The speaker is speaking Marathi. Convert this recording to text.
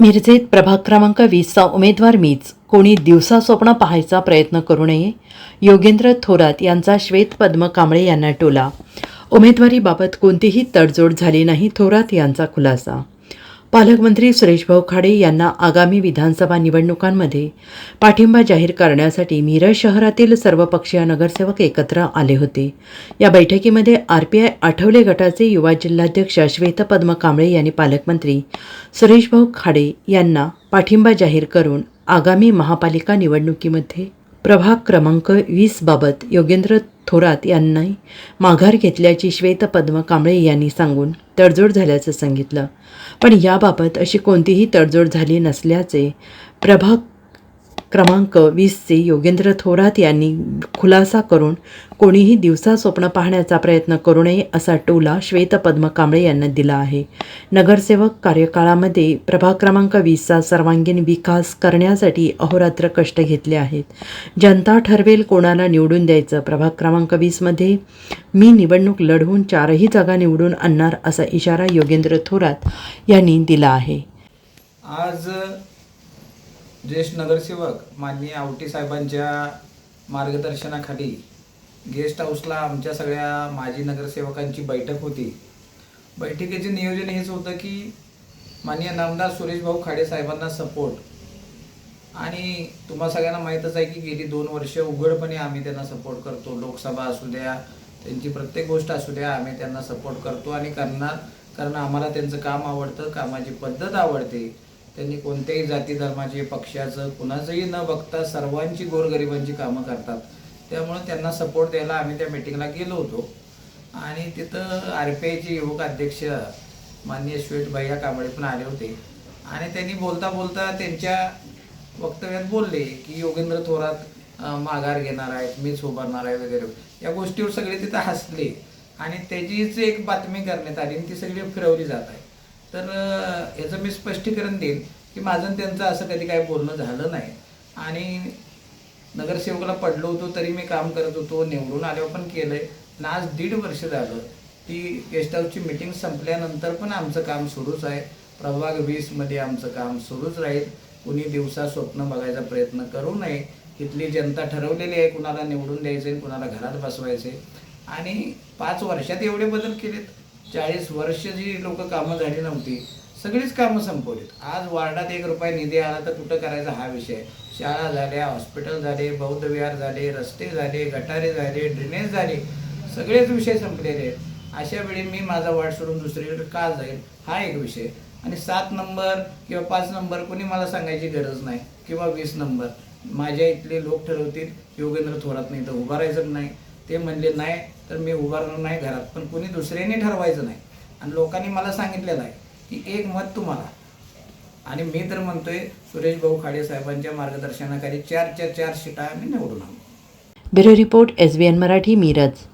मिरजेत प्रभाग क्रमांक वीसचा उमेदवार मीच. कोणी दिवसा स्वप्न पाहायचा प्रयत्न करू नये? योगेंद्र थोरात यांचा श्वेत पद्म कांबळे यांना टोला. उमेदवारीबाबत कोणतीही तडजोड झाली नाही थोरात यांचा खुलासा पालकमंत्री सुरेशभाऊ खाडे यांना आगामी विधानसभा निवडणुकांमध्ये पाठिंबा जाहीर करण्यासाठी मिरज शहरातील सर्वपक्षीय नगरसेवक एकत्र आले होते. या बैठकीमध्ये आर पी आय आठवले गटाचे युवा जिल्हाध्यक्ष श्वेतपद्म कांबळे यांनी पालकमंत्री सुरेशभाऊ खाडे यांना पाठिंबा जाहीर करून आगामी महापालिका निवडणुकीमध्ये प्रभाग क्रमांक वीसबाबत योगेंद्र थोरात यांनी माघार घेतल्याची श्वेतपद्म कांबळे यांनी सांगून तडजोड झाल्याचं सांगितलं. पण याबाबत अशी कोणतीही तडजोड झाली नसल्याचे प्रभाग क्रमांक वीसचे योगेंद्र थोरात यांनी खुलासा करून कोणीही दिवसा स्वप्न पाहण्याचा प्रयत्न करू नये असा टोला श्वेतपद्म कांबळे यांना दिला आहे. नगरसेवक कार्यकाळामध्ये प्रभाग क्रमांक वीसचा सर्वांगीण विकास करण्यासाठी अहोरात्र कष्ट घेतले आहेत. जनता ठरवेल कोणाला निवडून द्यायचं. प्रभाग क्रमांक वीसमध्ये मी निवडणूक लढवून चारही जागा निवडून आणणार असा इशारा योगेंद्र थोरात यांनी दिला आहे. आज ज्येष्ठ नगरसेवक माननीय आवटी साहेबांच्या मार्गदर्शनाखाली गेस्ट हाऊसला आमच्या सगळ्या माजी नगरसेवकांची बैठक होती. बैठकीचे नियोजन हेच होतं की माननीय नामदार सुरेश भाऊ खाडे साहेबांना सपोर्ट आणि तुम्हा सगळ्यांना माहीतच आहे की गेली दोन वर्ष उघडपणे आम्ही त्यांना सपोर्ट करतो. लोकसभा असू द्या त्यांची प्रत्येक गोष्ट असू द्या आम्ही त्यांना सपोर्ट करतो. आणि करणार कारण आम्हाला त्यांचं काम आवडतं कामाची पद्धत आवडते. त्यांनी कोणत्याही जाती धर्माचे पक्षाचं कुणाचंही न बघता सर्वांची गोरगरिबांची कामं करतात. त्यामुळं त्यांना सपोर्ट द्यायला आम्ही त्या मिटिंगला गेलो होतो. आणि तिथं आर पी आयचे युवक अध्यक्ष माननीय श्वेत भैया कांबळे पण आले होते. आणि त्यांनी बोलता बोलता त्यांच्या वक्तव्यात बोलले की योगेंद्र थोरात माघार घेणार आहेत मीच उभारणार आहे वगैरे. या गोष्टीवर सगळे तिथं हसले. आणि त्याचीच एक बातमी करण्यात आली आणि ती सगळी फिरवली जात आहे. तर याचं मी स्पष्टीकरण देईन की माझं त्यांचं असं कधी काय बोलणं झालं नाही. आणि नगरसेवकाला पडलो होतो तरी मी काम करत होतो निवडून आल्यावर पण केलं आहे आणि आज दीड वर्ष झालं ती गेस्ट हाऊसची मिटिंग संपल्यानंतर पण आमचं काम सुरूच आहे. प्रभाग वीसमध्ये आमचं काम सुरूच राहील. कुणी दिवसा स्वप्न बघायचा प्रयत्न करू नये. इथली जनता ठरवलेली आहे कुणाला निवडून द्यायचे कुणाला घरात बसवायचे आणि पाच वर्षात एवढे बदल केलेत. चाळीस वर्ष जी लोक कामं झाली नव्हती सगळीच कामं संपवलीत. आज वार्डात एक रुपया निधी आला तर कुठं करायचा हा विषय? शाळा झाल्या हॉस्पिटल झाले बौद्ध विहार झाले रस्ते झाले गटारे झाले ड्रेनेज झाले सगळेच विषय संपलेले. आहेत अशा वेळी मी माझा वार्ड सोडून दुसरीकडे का जाईल? हा एक विषय. आणि सात नंबर किंवा पाच नंबर कोणी मला सांगायची गरज नाही. किंवा वीस नंबर. माझ्या इथले लोक ठरवतील योगेंद्र थोरात नाही तर उभारायचं नाही. ते म्हणले नाही तर मी उभारणार नाही घरात. पण कोणी दुसऱ्याने ठरवायचं नाही. आणि लोकांनी मला सांगितलेलं आहे की एक मत तुम्हाला. आणि मी तर म्हणतोय सुरेश भाऊ खाडे साहेबांच्या मार्गदर्शनाखाली चारच्या चार शिटा आम्ही निवडून आणू. Bureau report S B N Marathi Miraj.